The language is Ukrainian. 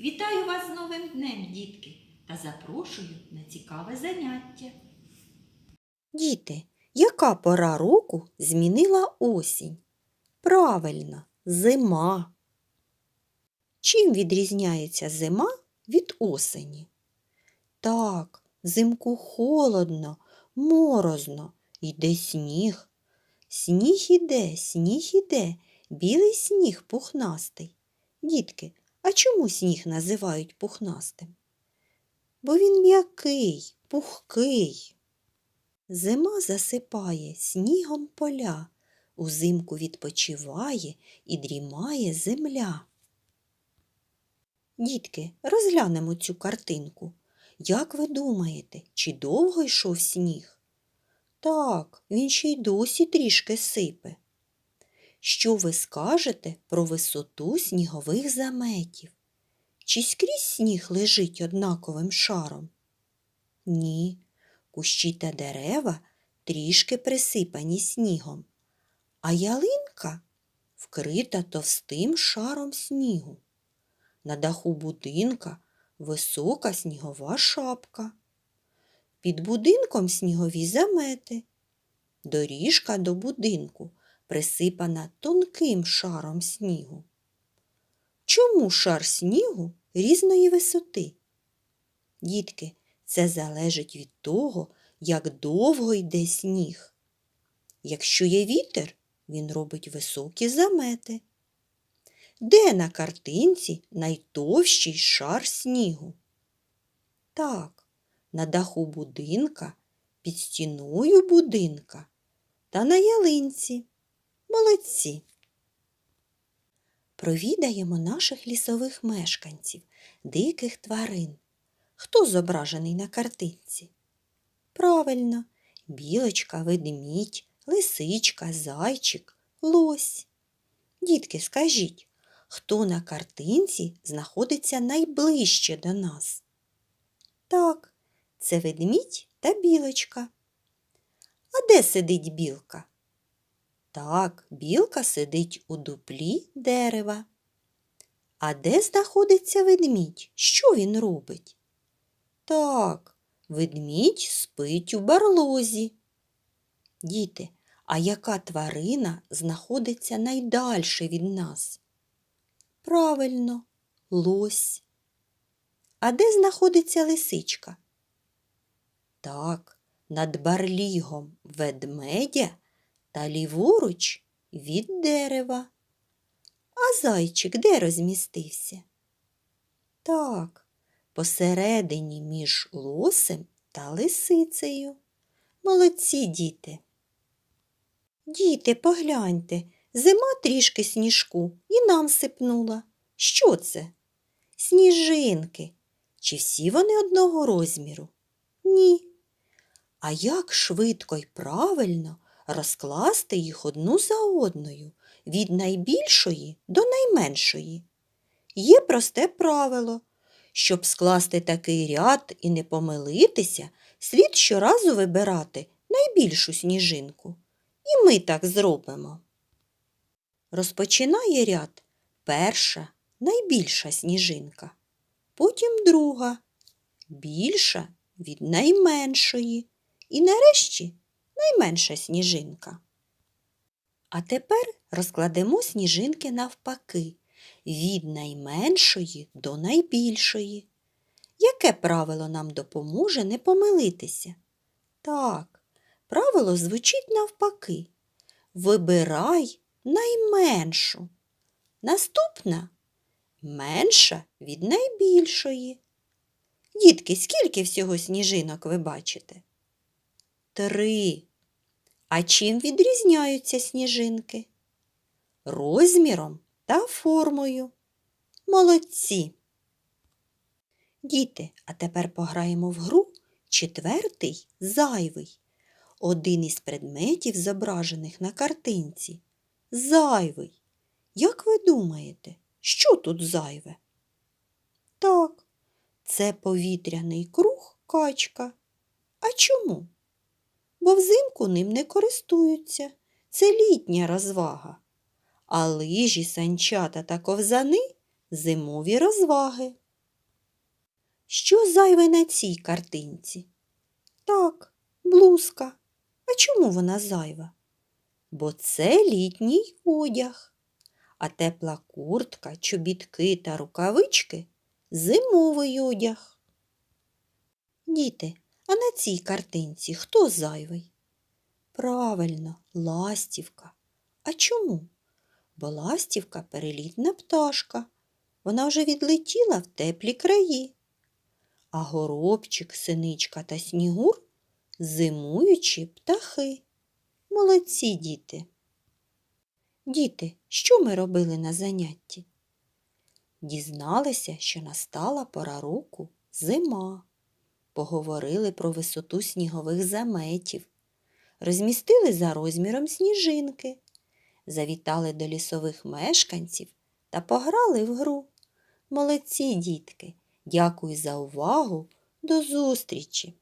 Вітаю вас з новим днем, дітки, та запрошую на цікаве заняття. Діти, яка пора року змінила осінь? Правильно, зима. Чим відрізняється зима від осені? Так, взимку холодно, морозно, йде сніг. Сніг іде, сніг іде, білий сніг пухнастий. Дітки, а чому сніг називають пухнастим? Бо він м'який, пухкий. Зима засипає снігом поля, узимку відпочиває і дрімає земля. Дітки, розглянемо цю картинку. Як ви думаєте, чи довго йшов сніг? Так, він ще й досі трішки сипе. Що ви скажете про висоту снігових заметів? Чи скрізь сніг лежить однаковим шаром? Ні, кущі та дерева трішки присипані снігом, а ялинка вкрита товстим шаром снігу. На даху будинка висока снігова шапка. Під будинком снігові замети. Доріжка до будинку присипана тонким шаром снігу. Чому шар снігу різної висоти? Дітки, це залежить від того, як довго йде сніг. Якщо є вітер, він робить високі замети. Де на картинці найтовщий шар снігу? Так, на даху будинка, під стіною будинка та на ялинці. Молодці. Провідаємо наших лісових мешканців, диких тварин. Хто зображений на картинці? Правильно, білочка, ведмідь, лисичка, зайчик, лось. Дітки, скажіть, хто на картинці знаходиться найближче до нас? Так, це ведмідь та білочка. А де сидить білка? Так, білка сидить у дуплі дерева. А де знаходиться ведмідь? Що він робить? Так, ведмідь спить у барлозі. Діти, а яка тварина знаходиться найдальше від нас? Правильно, лось. А де знаходиться лисичка? Так, над барлігом ведмедя та ліворуч від дерева. А зайчик де розмістився? Так, посередині між лосем та лисицею. Молодці діти. Діти, погляньте, зима трішки сніжку і нам сипнула. Що це? Сніжинки. Чи всі вони одного розміру? Ні. А як швидко й правильно розкласти їх одну за одною від найбільшої до найменшої? Є просте правило. Щоб скласти такий ряд і не помилитися, слід щоразу вибирати найбільшу сніжинку. І ми так зробимо. Розпочинає ряд перша, найбільша сніжинка, потім друга, більша від найменшої, і нарешті найменша сніжинка. А тепер розкладемо сніжинки навпаки від найменшої до найбільшої. Яке правило нам допоможе не помилитися? Так, правило звучить навпаки. Вибирай найменшу. Наступна менша від найбільшої. Дітки, скільки всього сніжинок ви бачите? Три. А чим відрізняються сніжинки? Розміром та формою. Молодці. Діти, а тепер пограємо в гру четвертий зайвий. Один із предметів, зображених на картинці. Зайвий. Як ви думаєте, що тут зайве? Так, це повітряний круг качка. А чому? Бо взимку ним не користуються. Це літня розвага. А лижі, санчата та ковзани зимові розваги. що зайве на цій картинці? Так, блузка. А чому вона зайва? Бо це літній одяг, а тепла куртка, чобітки та рукавички зимовий одяг. Діти, а на цій картинці хто зайвий? Правильно, ластівка. А чому? Бо ластівка перелітна пташка. Вона вже відлетіла в теплі краї. А горобчик, синичка та снігур зимуючі птахи. Молодці діти. Діти, що ми робили на занятті? Дізналися, що настала пора року зима. Поговорили про висоту снігових заметів, розмістили за розміром сніжинки, завітали до лісових мешканців та пограли в гру. Молодці, дітки! Дякую за увагу. До зустрічі!